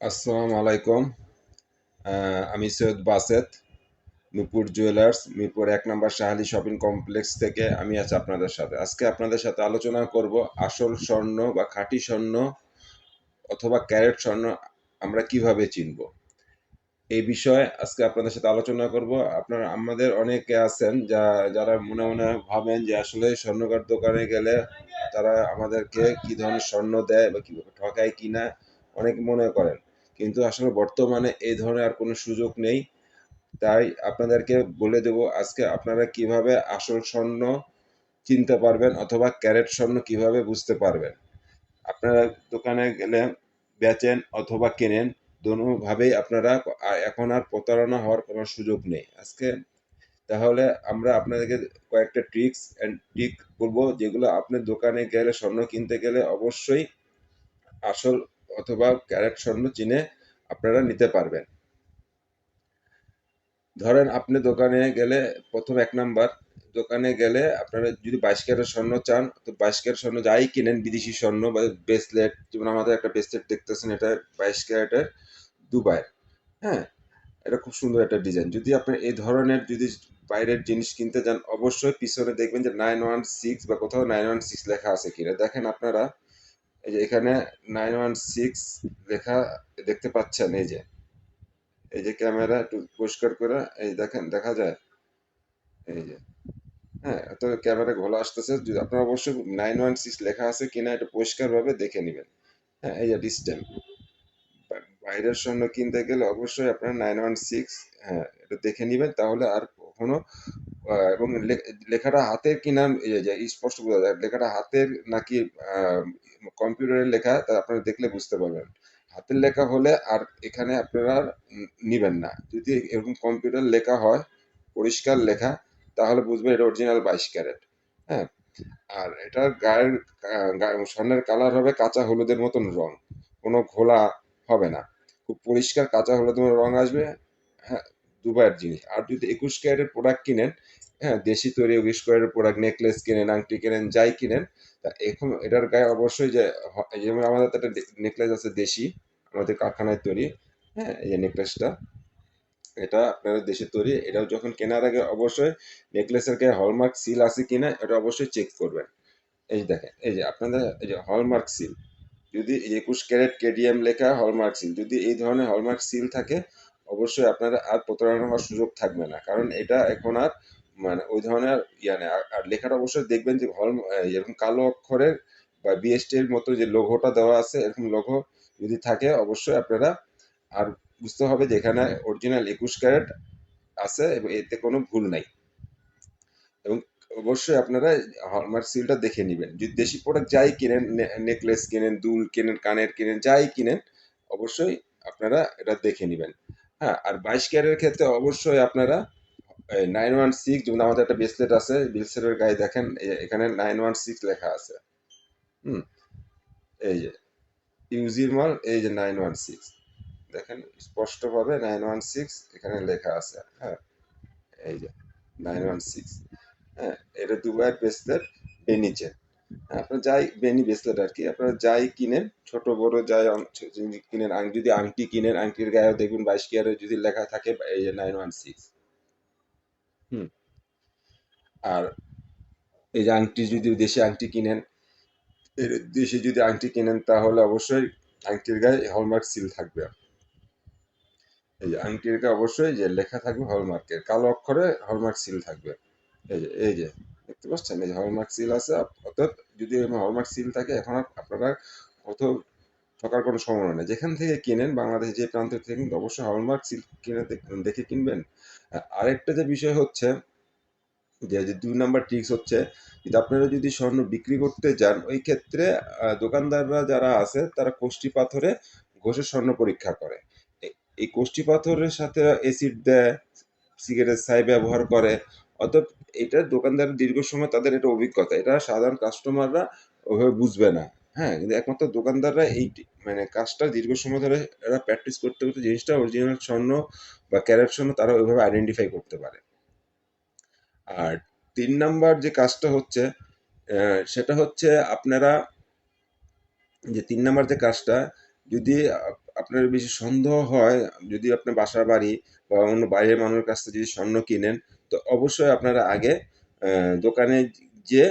আসসালামু আলাইকুম। আমি সৈয়দ বাসেত নূপুর জুয়েলার্স, মিরপুর এক নম্বর শাহালি শপিং কমপ্লেক্স থেকে আমি আছি আপনাদের সাথে। আজকে আপনাদের সাথে আলোচনা করব আসল স্বর্ণ বা খাঁটি স্বর্ণ অথবা ক্যারেট স্বর্ণ আমরা কীভাবে চিনব। এই বিষয়ে আজকে আপনাদের সাথে আলোচনা করব। আপনারা, আমাদের অনেকে আছেন যা, যারা মনে মনে ভাবেন যে আসলে স্বর্ণকার দোকানে গেলে তারা আমাদেরকে কি ধরনের স্বর্ণ দেয় বা কি ঠকায় কিনা অনেকে মনে করেন। কিন্তু আসলে বর্তমানে এই ধরনের আর কোনো সুযোগ নেই। তাই আপনাদেরকে বলে দেব, আজকে আপনারা কীভাবে আসল স্বর্ণ চিনতে পারবেন অথবা ক্যারেট স্বর্ণ কীভাবে বুঝতে পারবেন? আপনারা দোকানে গেলে বেচেন অথবা কেনেন দোনোভাবেই আপনারা এখন আর প্রতারণা হওয়ার কোনো সুযোগ নেই। আজকে তাহলে আমরা আপনাদেরকে কয়েকটা ট্রিক্স অ্যান্ড ট্রিক বলব, যেগুলো আপনার দোকানে গেলে, স্বর্ণ কিনতে গেলে অবশ্যই আসল অথবা ক্যারেট স্বর্ণ চিনে আপনারা নিতে পারবেন। ধরেন আপনি দোকানে গেলে প্রথম এক নাম্বার, দোকানে গেলে আপনারা যদি বাইশ ক্যারেট স্বর্ণ চান, তো বাইশ ক্যারেট স্বর্ণ যাই কিনেন, বিদেশি স্বর্ণ বা ব্রেসলেট, যেমন আমাদের একটা ব্রেসলেট দেখতেছেন, এটা বাইশ ক্যারেটের দুবাইয়ের হ্যাঁ এটা খুব সুন্দর একটা ডিজাইন। যদি আপনি এই ধরনের যদি বাইরের জিনিস কিনতে যান, অবশ্যই পিছনে দেখবেন যে নাইন ওয়ান সিক্স বা কোথাও নাইন ওয়ান সিক্স লেখা আছে কিনা। দেখেন আপনারা এই যে এখানে নাইন ওয়ান সিক্স লেখা দেখতে পাচ্ছেন, এই যে। এই যে ক্যামেরা একটু পরিষ্কার করে, এই দেখেন, দেখা যায়। এই যে। হ্যাঁ তো ক্যামেরা ঘোলা আসতেছে আপনার অবশ্যই নাইন ওয়ান সিক্স লেখা আছে কিনা এটা পরিষ্কারভাবে দেখে নেবেন। হ্যাঁ এই যে ডিস্টেন্স। বাইরের স্বর্ণ কিনতে গেলে অবশ্যই আপনার নাইন ওয়ান সিক্স হ্যাঁ এটা দেখে নেবেন, তাহলে আর কখনো এবং লেখাটা হাতের কিনা স্পষ্ট বোঝা যায়। লেখাটা হাতের নাকি কম্পিউটারের লেখা, তা আপনারা দেখলে বুঝতে পারবেন। হাতের লেখা হলে আর এখানে আপনারা নিবেন না। যদি এরকম কম্পিউটার লেখা হয়, পরিষ্কার লেখা, তাহলে বুঝবেন এটা অরিজিনাল বাইশ ক্যারেট হ্যাঁ? আর এটার গায়ের স্বর্ণের কালার হবে কাঁচা হলুদের মতন রং। কোনো ঘোলা হবে না। খুব পরিষ্কার কাঁচা হলুদের রং আসবে। হ্যাঁ? দুবাইয়ের জিনিস। আর যদি একুশ ক্যারেটের প্রোডাক্ট কিনেন হ্যাঁ দেশি তৈরি একুশ ক্যারেটের প্রোডাক্ট নেকলেস কিনেন, আংটি কিনেন, যাই কিনেন, তা এখন এটার গায়ে অবশ্যই যে যেমন আমাদের একটা নেকলেস আছে দেশি, আমাদের কারখানায় তৈরি হ্যাঁ এই যে নেকলেসটা এটা আপনারা দেশে তৈরি, এটাও যখন কেনার আগে অবশ্যই নেকলেসের গায়ে হলমার্ক সিল আছে কিনা, এটা অবশ্যই চেক করবেন। এই দেখেন, এই যে আপনাদের, এই যে হলমার্ক সিল যদি একুশ ক্যারেট কেডিএম লেখা হলমার্ক সিল যদি এই ধরনের হলমার্ক সিল থাকে অবশ্যই আপনারা আর প্রতারণা হওয়ার সুযোগ থাকবে না। কারণ এটা এখন আর মানে ওই ধরনের ইয়া নেই। আর লেখাটা অবশ্যই দেখবেন যে হল এরকম কালো অক্ষরের বা বিএসটি এর মতো যে লোগোটা দেওয়া আছে, এরকম লোগো যদি থাকে, অবশ্যই আপনারা আর বুঝতে হবে যে এখানে অরিজিনাল একুশ ক্যারেট আছে এবং এতে কোনো ভুল নাই। এবং অবশ্যই আপনারা হলমার্ক সিলটা দেখে নেবেন। যদি দেশি প্রোডাক্ট যাই কিনেন নেকলেস কিনেন, দুল কিনেন, কানের কিনেন, যাই কিনেন, অবশ্যই আপনারা এটা দেখে নেবেন। হ্যাঁ আর বাইশ ক্যারের ক্ষেত্রে অবশ্যই আপনারা নাইন ওয়ান সিক্স যেমন আমাদের একটা ব্রেসলেট আছে ব্রেসলেটের গায়ে দেখেন এখানে নাইন ওয়ান সিক্স লেখা আছে। হুম, এই যে, ইউজির মাল, এই যে নাইন ওয়ান সিক্স দেখেন, স্পষ্টভাবে নাইন ওয়ান সিক্স এখানে লেখা আছে হ্যাঁ এই যে নাইন ওয়ান সিক্স হ্যাঁ এটা দুবাইয়ের ব্রেসলেট বেনিচেন আপনার যাই বেনি ব্রেসলেট আর কি আপনারা যাই কিনেন ছোট বড় যাই কিনেন আং- যদি আংটি কিনেন আংটির গায়েও দেখবেন বাইশ কিয়ারে যদি লেখা থাকে এই যে নাইন ওয়ান সিক্স। হুম। আর এই যে আংটি যদি দেশি আংটি কিনেন দেশি যদি আংটি কিনেন তাহলে অবশ্যই আংটির গায়ে হলমার্ক সিল থাকবে। এই যে আংটির গায়ে অবশ্যই যে লেখা থাকবে হলমার্কের কালো অক্ষরে হলমার্ক সিল থাকবে। এই যে এই যে। দেখতে পাচ্ছেন, এই হলমার্ক সিল আছে অর্থাৎ যদি হলমার্ক সিল থাকে, এখন আপনারা কত ঠকার কোনো সম্ভাবনা নেই। যেখান থেকে কিনেন বাংলাদেশ যে প্রান্ত থেকে কিন্তু অবশ্যই হলমার্ক সিল কিনে দেখে কিনবেন। আরেকটা যে বিষয় হচ্ছে, যে দুই নাম্বার ট্রিক্স হচ্ছে, যদি আপনারা যদি স্বর্ণ বিক্রি করতে যান, ওই ক্ষেত্রে দোকানদাররা যারা আছে, তারা কোষ্টি পাথরে ঘষে স্বর্ণ পরীক্ষা করে। এই কোষ্টি পাথরের সাথে অ্যাসিড দেয় সিগারেট ছাই ব্যবহার করে অতএব এটা দোকানদার দীর্ঘ সময় তাদের এটা অভিজ্ঞতা। এটা সাধারণ কাস্টমাররা ওইভাবে বুঝবে না। হ্যাঁ কিন্তু একমাত্র দোকানদাররা এই মানে কাজটা দীর্ঘ সময় ধরে এরা প্র্যাকটিস করতে করতে জিনিসটা অরিজিনাল স্বর্ণ বা ক্যারেট স্বর্ণ তারা ওইভাবে আইডেন্টিফাই করতে পারে। আর তিন নাম্বার যে কাজটা হচ্ছে সেটা হচ্ছে আপনারা যে তিন নাম্বার যে কাজটা, যদি আপনার বেশি সন্দেহ হয়, যদি আপনার বাসা বাড়ি বা অন্য বাইরের মানুষের কাছ থেকে যদি স্বর্ণ কিনেন তো অবশ্যই আপনারা আগে দোকানে যে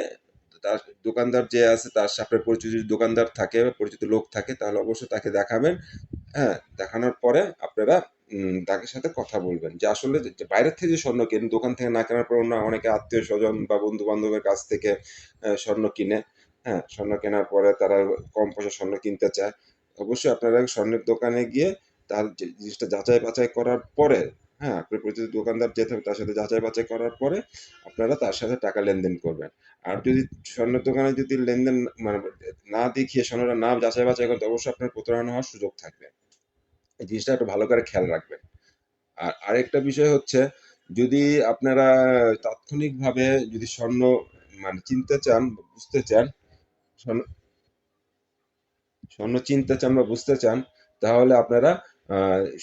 তার দোকানদার যে আছে তার সাথে পরিচিত দোকানদার থাকে, পরিচিত লোক থাকে, তাহলে অবশ্যই তাকে দেখাবেন। হ্যাঁ দেখানোর পরে আপনারা তাকে সাথে কথা বলবেন। যে আসলে বাইরের থেকে যে স্বর্ণ কেনেন দোকান থেকে না কেনার পর অন্য অনেকে আত্মীয় স্বজন বা বন্ধু বান্ধবের কাছ থেকে স্বর্ণ কিনে হ্যাঁ স্বর্ণ কেনার পরে তারা কম পয়সা স্বর্ণ কিনতে চায়। অবশ্যই আপনারা স্বর্ণের দোকানে গিয়ে তার জিনিসটা যাচাই বাছাই করার পরে হ্যাঁ আপনার পরিচিত দোকানদার যে থাকবে তার সাথে যাচাই বাছাই করার পরে আপনারা তার সাথে টাকা লেনদেন করবেন। আর যদি স্বর্ণের দোকানে যদি লেনদেন মানে না দেখিয়ে স্বর্ণটা না যাচাই বাছাই করেন অবশ্যই আপনার প্রতারণা হওয়ার সুযোগ থাকবে। এই জিনিসটা একটু ভালো করে খেয়াল রাখবেন। আর আরেকটা বিষয় হচ্ছে, যদি আপনারা তাৎক্ষণিকভাবে যদি স্বর্ণ মানে চিনতে চান বুঝতে চান, স্বর্ণ স্বর্ণ চিনতে চান বা বুঝতে চান, তাহলে আপনারা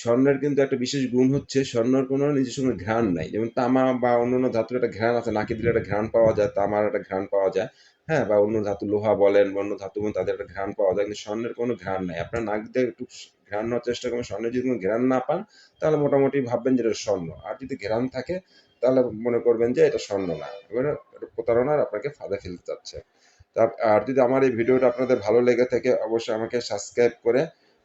স্বর্ণের কিন্তু একটা বিশেষ গুণ হচ্ছে স্বর্ণের কোনো নিজস্ব কোনো ঘ্রাণ নাই। যেমন তামা বা অন্যান্য ধাতুর একটা ঘ্রাণ আছে, নাকি দিলে একটা ঘ্রাণ পাওয়া যায়, তামার একটা ঘ্রাণ পাওয়া যায় হ্যাঁ বা অন্য ধাতু লোহা বলেন বা অন্য ধাতু বলেন, তাদের একটা ঘ্রাণ পাওয়া যায়, কিন্তু স্বর্ণের কোনো ঘ্রাণ নাই। আপনার নাক দিয়ে একটু ঘ্রাণ নেওয়ার চেষ্টা করবেন স্বর্ণের যদি কোনো ঘ্রাণ না পান, তাহলে মোটামুটি ভাববেন যে এটা স্বর্ণ। আর যদি ঘ্রাণ থাকে, তাহলে মনে করবেন যে এটা স্বর্ণ না। এবারে প্রতারণার আপনাকে ফাঁদে ফেলতে চাচ্ছে আর যদি আমার এই ভিডিওটা আপনাদের ভালো লেগে থাকে, অবশ্যই আমাকে সাবস্ক্রাইব করে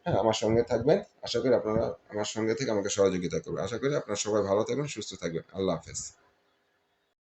হ্যাঁ আমার সঙ্গে থাকবেন। আশা করি আপনারা আমার সঙ্গে থেকে আমাকে সহযোগিতা করবেন। আশা করি আপনারা সবাই ভালো থাকবেন, সুস্থ থাকবেন। আল্লাহ হাফেজ।